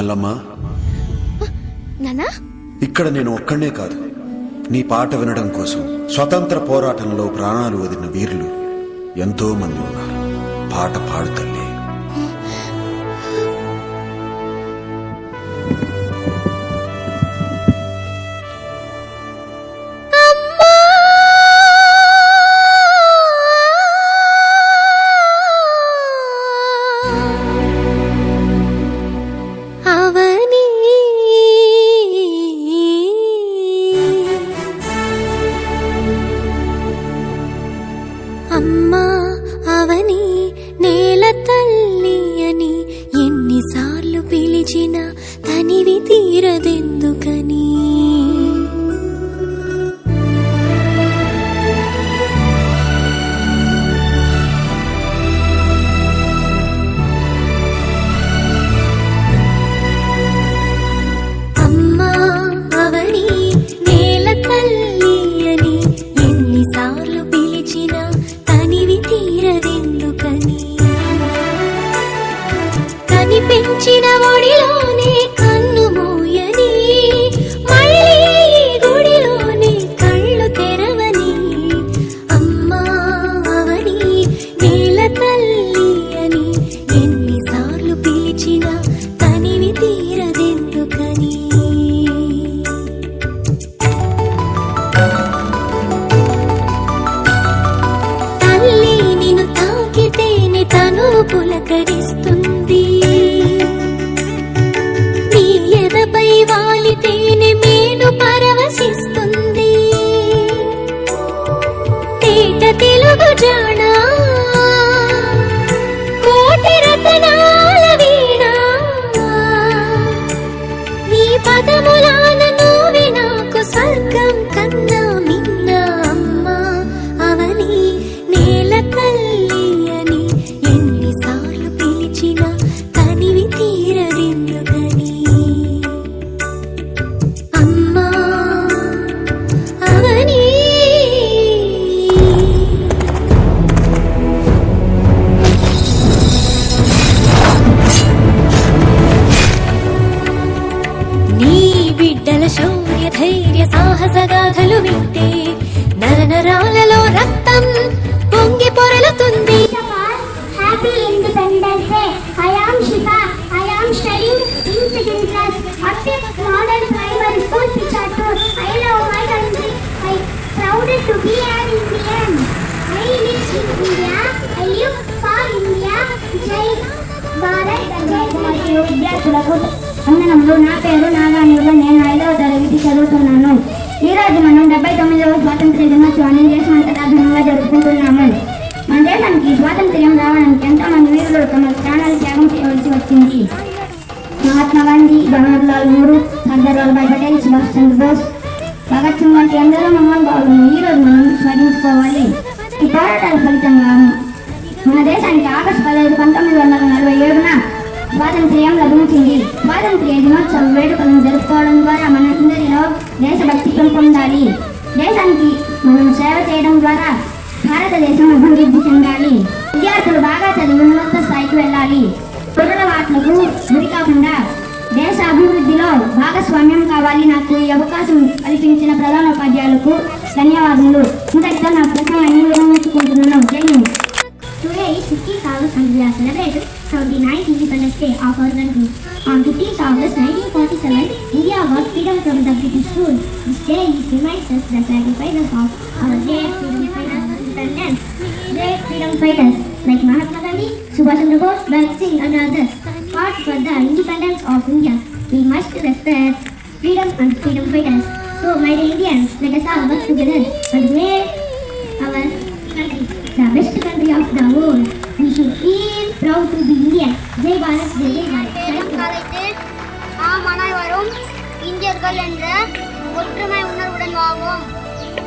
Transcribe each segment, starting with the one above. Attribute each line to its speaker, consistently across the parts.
Speaker 1: మల్లమ్మ
Speaker 2: నానా?
Speaker 1: ఇక్కడ నేను ఒక్కడే కాదు. నీ పాట వినడం కోసం స్వతంత్ర పోరాటంలో ప్రాణాలు వదిలిన వీరులు ఎంతో మంది ఉన్నారు. పాట పాడు
Speaker 2: తనివి తీరదెందుకని?
Speaker 3: करी చదువుతున్నాను మనం డెబ్బై తొమ్మిదవ స్వాతంత్ర దినోత్సవాన్ని దేశమంతటా ఘనంగా జరుపుకుంటున్నాము. మన దేశానికి స్వాతంత్ర్యం రావడానికి ఎంతో మంది వీరులు తమ ప్రాణాలు త్యాగం చేయవలసి వచ్చింది. మహాత్మా గాంధీ జవహర్లాల్ నెహ్రూ సర్దార్ వల్లభాయ్ పటేల్ సుభాష్ చంద్రబోస్ భగత్ సింగ్ వంటి ఎందరో మహానుభావులను ఈ రోజు మనం స్మరించుకోవాలి. ఈ పోరాటాల ఫలితంగా మన దేశానికి ఆగస్టు పదహైదు పంతొమ్మిది వందల నలభై ఏడున స్వాతంత్ర్యం లభించింది. స్వాతంత్ర్య దినోత్సవ వేడుకలను జరుపుకోవడం ద్వారా మన అందరిలో పొందాలి. దేశానికి మనం సేవ చేయడం ద్వారా భారతదేశం అభివృద్ధి చెందాలి. విద్యార్థులు బాగా చదివి ఉన్నత స్థాయికి వెళ్ళాలి. పొరుల వాట్లకు గురి కాకుండా దేశ అభివృద్ధిలో భాగస్వామ్యం కావాలి నాకు ఈ అవకాశం కల్పించిన ప్రధాన ఉపాధ్యాయులకు ధన్యవాదాలు ఇంతటితో నా ప్రసంగాన్ని విరమించుకుంటున్నాను. జై Hind.
Speaker 4: Today is 15th August and we are celebrating 79th Independence Day of our country. India from the city school. This day reminds us the sacrifices of our great freedom fighters, independence, great freedom fighters like Mahatma Gandhi, Subhash Chandra Bose, Bhagat Singh and others fought for the independence of India. We must respect freedom and freedom fighters. So, my dear Indians, let us all work together and make our country, the best country of the world. We should feel proud to be Indian. Jai Bharat, Jai Jai Bharat.
Speaker 5: நாம் அனைவரும் இந்தியர்கள் என்ற ஒற்றுமை உணர்வுடன் வாழ்வோம்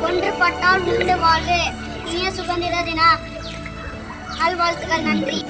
Speaker 5: ஒன்றுபட்டால் உண்டு வாழ்வு. இனிய சுதந்திர தின. நல்வாழ்த்துக்கள் நன்றி.